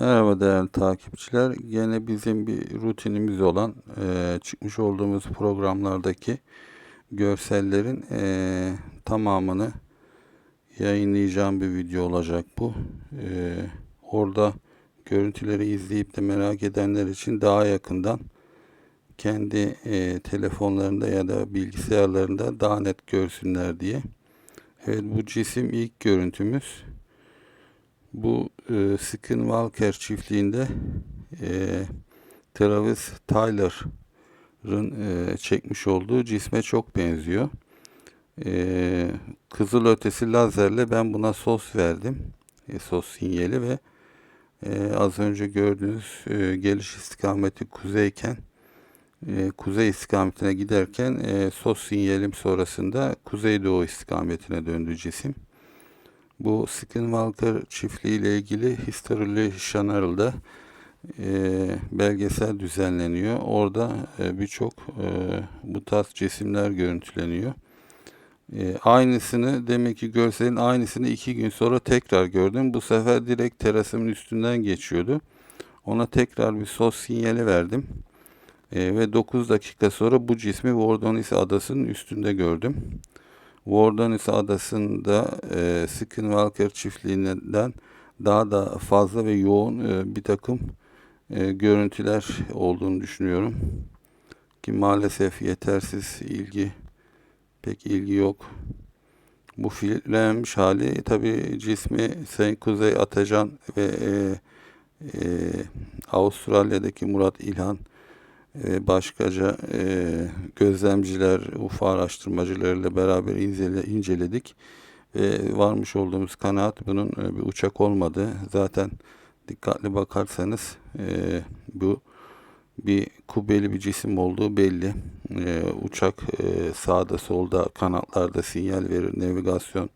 Merhaba değerli takipçiler. Gene bizim bir rutinimiz olan eee, çıkmış olduğumuz programlardaki görsellerin eee, tamamını yayınlayacağım bir video olacak bu. Eee, orada görüntüleri izleyip de merak edenler için daha yakından kendi eee, telefonlarında ya da bilgisayarlarında daha net görsünler diye. Evet bu cisim ilk görüntümüz. Bu e, Skinwalker çiftliğinde e, Travis Tyler'ın e, çekmiş olduğu cisme çok benziyor. E, kızıl ötesi lazerle ben buna sos verdim. E, sos sinyali ve e, az önce gördüğünüz e, geliş istikameti kuzeyken e, kuzey istikametine giderken e, sos sinyalim sonrasında kuzeydoğu istikametine döndü cisim. Bu Skinwalker çiftliği ile ilgili History Channel'da e, belgesel düzenleniyor. Orada e, birçok e, bu tarz cisimler görüntüleniyor. E, aynısını demek ki görselin aynısını iki gün sonra tekrar gördüm. Bu sefer direkt terasımın üstünden geçiyordu. Ona tekrar bir sos sinyali verdim. E, ve 9 dakika sonra bu cismi Vordonis adasının üstünde gördüm. Vordonis adasında e, Skinwalker çiftliğinden daha da fazla ve yoğun e, bir takım e, görüntüler olduğunu düşünüyorum. Ki maalesef yetersiz ilgi, pek ilgi yok. Bu filmlenmiş hali tabi cismi Sayın Kuzey Atacan ve e, e, Avustralya'daki Murat İlhan e, başkaca e, gözlemciler, UFO araştırmacılarıyla beraber incele, inceledik. Ve varmış olduğumuz kanaat bunun e, bir uçak olmadı. Zaten dikkatli bakarsanız e, bu bir kubbeli bir cisim olduğu belli. E, uçak sağda solda kanatlarda sinyal verir. Navigasyon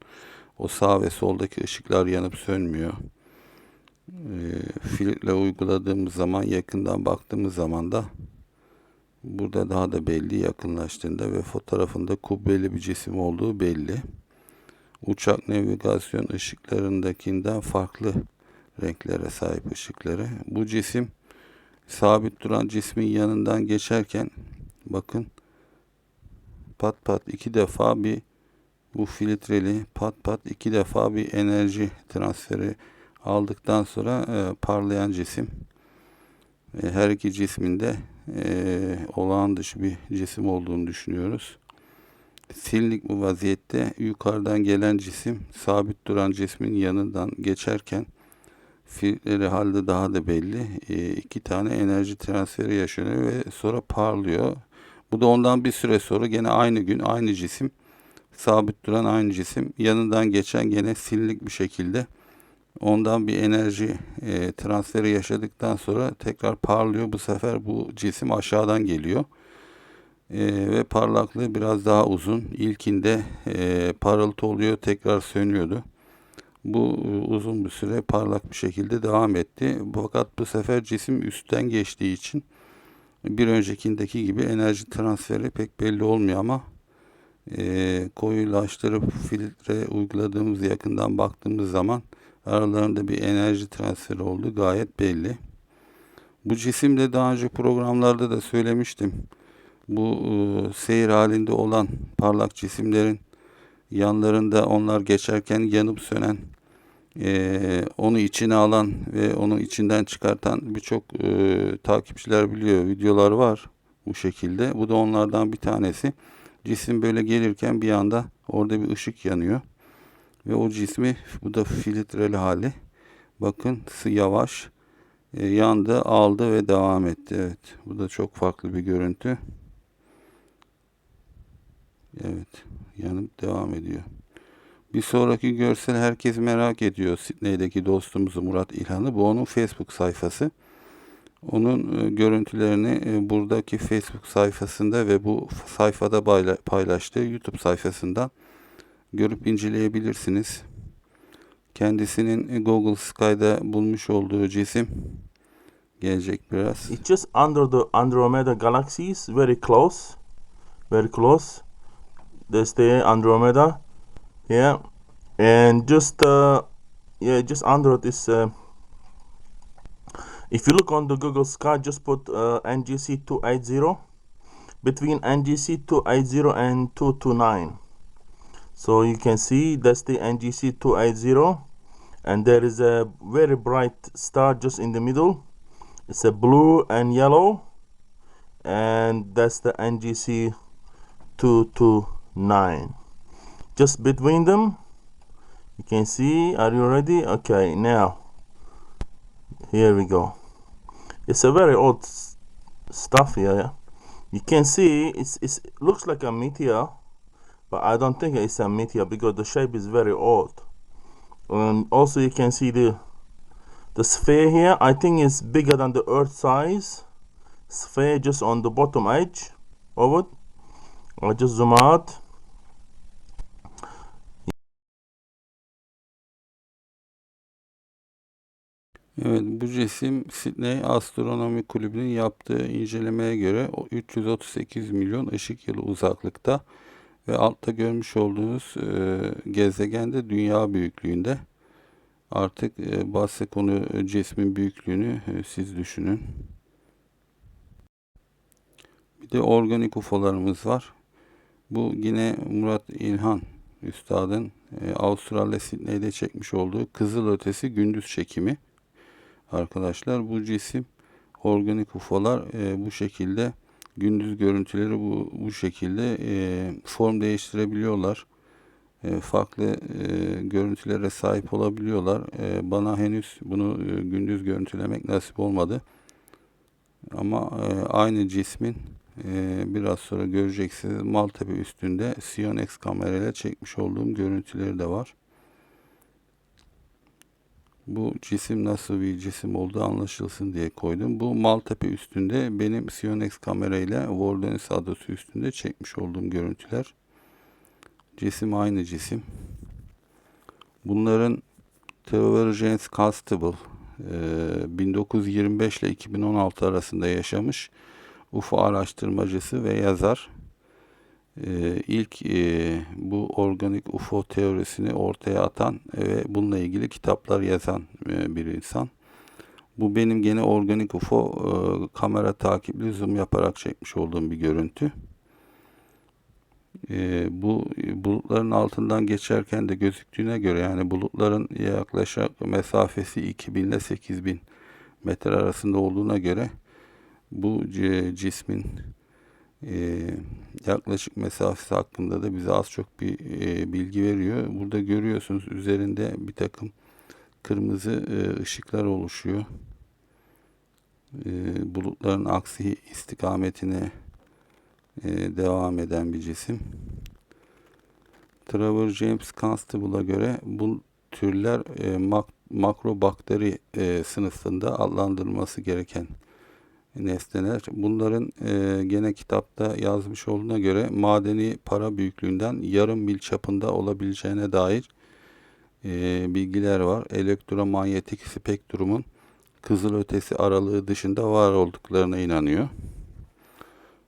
o sağ ve soldaki ışıklar yanıp sönmüyor. E, filtre uyguladığımız zaman yakından baktığımız zaman da Burada daha da belli yakınlaştığında ve fotoğrafında kubbeli bir cisim olduğu belli. Uçak navigasyon ışıklarındakinden farklı renklere sahip ışıkları. Bu cisim sabit duran cismin yanından geçerken bakın pat pat iki defa bir bu filtreli pat pat iki defa bir enerji transferi aldıktan sonra e, parlayan cisim. E, her iki cisminde e, olağan dışı bir cisim olduğunu düşünüyoruz. Silnik bu vaziyette yukarıdan gelen cisim sabit duran cismin yanından geçerken filtreleri halde daha da belli. E, iki tane enerji transferi yaşanıyor ve sonra parlıyor. Bu da ondan bir süre sonra gene aynı gün aynı cisim sabit duran aynı cisim yanından geçen gene silnik bir şekilde Ondan bir enerji e, transferi yaşadıktan sonra tekrar parlıyor. Bu sefer bu cisim aşağıdan geliyor. E, ve parlaklığı biraz daha uzun. İlkinde e, parıltı oluyor tekrar sönüyordu. Bu e, uzun bir süre parlak bir şekilde devam etti. Fakat bu sefer cisim üstten geçtiği için bir öncekindeki gibi enerji transferi pek belli olmuyor ama e, koyulaştırıp filtre uyguladığımız yakından baktığımız zaman aralarında bir enerji transferi oldu gayet belli. Bu cisimde daha önce programlarda da söylemiştim. Bu e, seyir halinde olan parlak cisimlerin yanlarında onlar geçerken yanıp sönen, e, onu içine alan ve onu içinden çıkartan birçok e, takipçiler biliyor. Videolar var bu şekilde. Bu da onlardan bir tanesi. Cisim böyle gelirken bir anda orada bir ışık yanıyor. Ve o cismi bu da filtreli hali. Bakın yavaş e, yandı, aldı ve devam etti. Evet. Bu da çok farklı bir görüntü. Evet. Yanıp devam ediyor. Bir sonraki görsel herkes merak ediyor. Sydney'deki dostumuz Murat İlhan'ı. Bu onun Facebook sayfası. Onun e, görüntülerini e, buradaki Facebook sayfasında ve bu sayfada paylaştığı YouTube sayfasından görüp inceleyebilirsiniz. Kendisinin Google Sky'da bulmuş olduğu cisim gelecek biraz. It's just under the Andromeda galaxies, very close, very close. There's the Andromeda, yeah, and just uh, yeah, just under this uh, If you look on the Google Sky, just put uh, NGC 280 between NGC 280 and 229. So you can see that's the NGC 280, and there is a very bright star just in the middle. It's a blue and yellow, and that's the NGC 229. Just between them, you can see. Are you ready? Okay, now here we go. It's a very old stuff here. You can see it's, it's it looks like a meteor, but I don't think it's a meteor because the shape is very odd. And also you can see the the sphere here. I think it's bigger than the Earth size. Sphere just on the bottom edge of it. I'll just zoom out. Evet, bu cisim Sydney Astronomi Kulübü'nün yaptığı incelemeye göre o 338 milyon ışık yılı uzaklıkta ve altta görmüş olduğunuz e, gezegen de dünya büyüklüğünde. Artık e, bahse konu cismin büyüklüğünü e, siz düşünün. Bir de organik UFO'larımız var. Bu yine Murat İlhan Üstad'ın e, Avustralya Sydney'de çekmiş olduğu Kızıl Ötesi gündüz çekimi. Arkadaşlar bu cisim organik UFO'lar e, bu şekilde gündüz görüntüleri bu bu şekilde e, form değiştirebiliyorlar. E, farklı e, görüntülere sahip olabiliyorlar. E, bana henüz bunu e, gündüz görüntülemek nasip olmadı. Ama e, aynı cismin e, biraz sonra göreceksiniz Maltepe üstünde Sion X kamerayla çekmiş olduğum görüntüleri de var. Bu cisim nasıl bir cisim olduğu anlaşılsın diye koydum. Bu Maltepe üstünde benim Sion X kamerayla Vordonis adası üstünde çekmiş olduğum görüntüler. Cisim aynı cisim. Bunların James Constable e, 1925 ile 2016 arasında yaşamış UFO araştırmacısı ve yazar. E, ilk e, bu organik UFO teorisini ortaya atan ve bununla ilgili kitaplar yazan e, bir insan. Bu benim gene organik UFO e, kamera takipli zoom yaparak çekmiş olduğum bir görüntü. E, bu bulutların altından geçerken de gözüktüğüne göre yani bulutların yaklaşık mesafesi 2000 ile 8000 metre arasında olduğuna göre bu cismin e, yaklaşık mesafesi hakkında da bize az çok bir e, bilgi veriyor. Burada görüyorsunuz üzerinde bir takım kırmızı e, ışıklar oluşuyor. E, bulutların aksi istikametine e, devam eden bir cisim. Trevor James Constable'a göre bu türler e, mak- makrobakteri e, sınıfında adlandırılması gereken nesneler. Bunların e, gene kitapta yazmış olduğuna göre madeni para büyüklüğünden yarım mil çapında olabileceğine dair e, bilgiler var. Elektromanyetik spektrumun kızılötesi aralığı dışında var olduklarına inanıyor.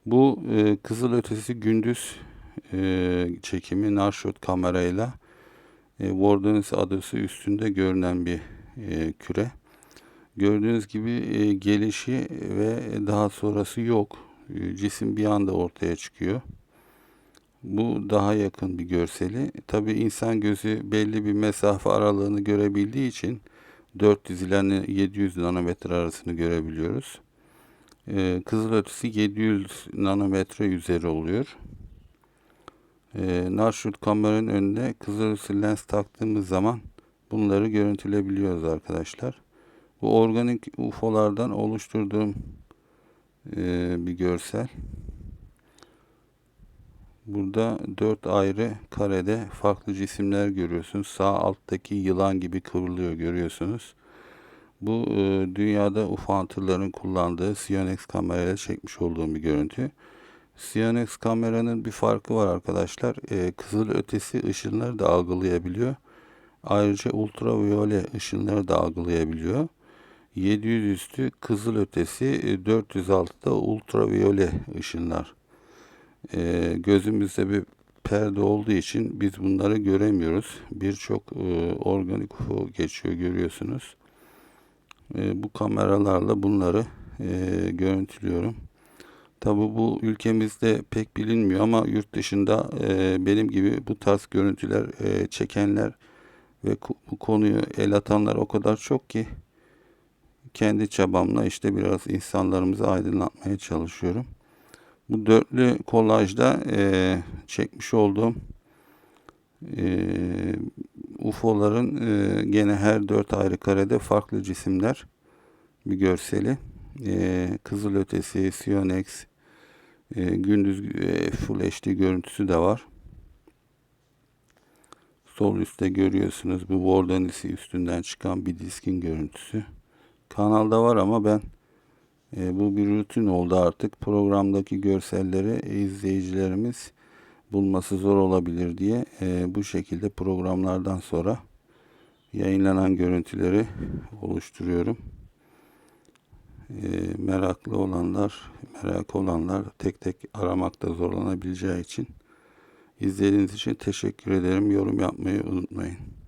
Bu e, kızılötesi gündüz e, çekimi Narshot kamerayla e, Wardenis adası üstünde görünen bir e, küre. Gördüğünüz gibi e, gelişi ve daha sonrası yok. E, cisim bir anda ortaya çıkıyor. Bu daha yakın bir görseli. Tabii insan gözü belli bir mesafe aralığını görebildiği için 400 ile 700 nanometre arasını görebiliyoruz. E, kızılötesi 700 nanometre üzeri oluyor. E, Narshut kameranın önüne kızılötesi lens taktığımız zaman bunları görüntülebiliyoruz arkadaşlar. Bu organik UFO'lardan oluşturduğum e, bir görsel. Burada dört ayrı karede farklı cisimler görüyorsunuz. Sağ alttaki yılan gibi kıvrılıyor görüyorsunuz. Bu e, dünyada UFO hunter'ların kullandığı Sionex kamerayla çekmiş olduğum bir görüntü. Sionex kameranın bir farkı var arkadaşlar. E, kızıl ötesi ışınları da algılayabiliyor. Ayrıca ultraviyole ışınları da algılayabiliyor. 700 üstü kızıl ötesi, e, 406'da ultraviyole ışınlar. E, gözümüzde bir perde olduğu için biz bunları göremiyoruz. Birçok e, organik UFO geçiyor görüyorsunuz. e, bu kameralarla bunları e, görüntülüyorum. Tabi bu ülkemizde pek bilinmiyor ama yurt dışında e, benim gibi bu tarz görüntüler e, çekenler ve bu konuyu el atanlar o kadar çok ki kendi çabamla işte biraz insanlarımızı aydınlatmaya çalışıyorum. Bu dörtlü kolajda e, çekmiş olduğum e, UFO'ların e, gene her dört ayrı karede farklı cisimler bir görseli. E, kızılötesi, Sionex, e, gündüz e, Full HD görüntüsü de var. Sol üstte görüyorsunuz bu Vordanisi üstünden çıkan bir diskin görüntüsü. Kanalda var ama ben e, bu bir rutin oldu artık. Programdaki görselleri izleyicilerimiz bulması zor olabilir diye e, bu şekilde programlardan sonra yayınlanan görüntüleri oluşturuyorum. E, meraklı olanlar, merak olanlar tek tek aramakta zorlanabileceği için izlediğiniz için teşekkür ederim. Yorum yapmayı unutmayın.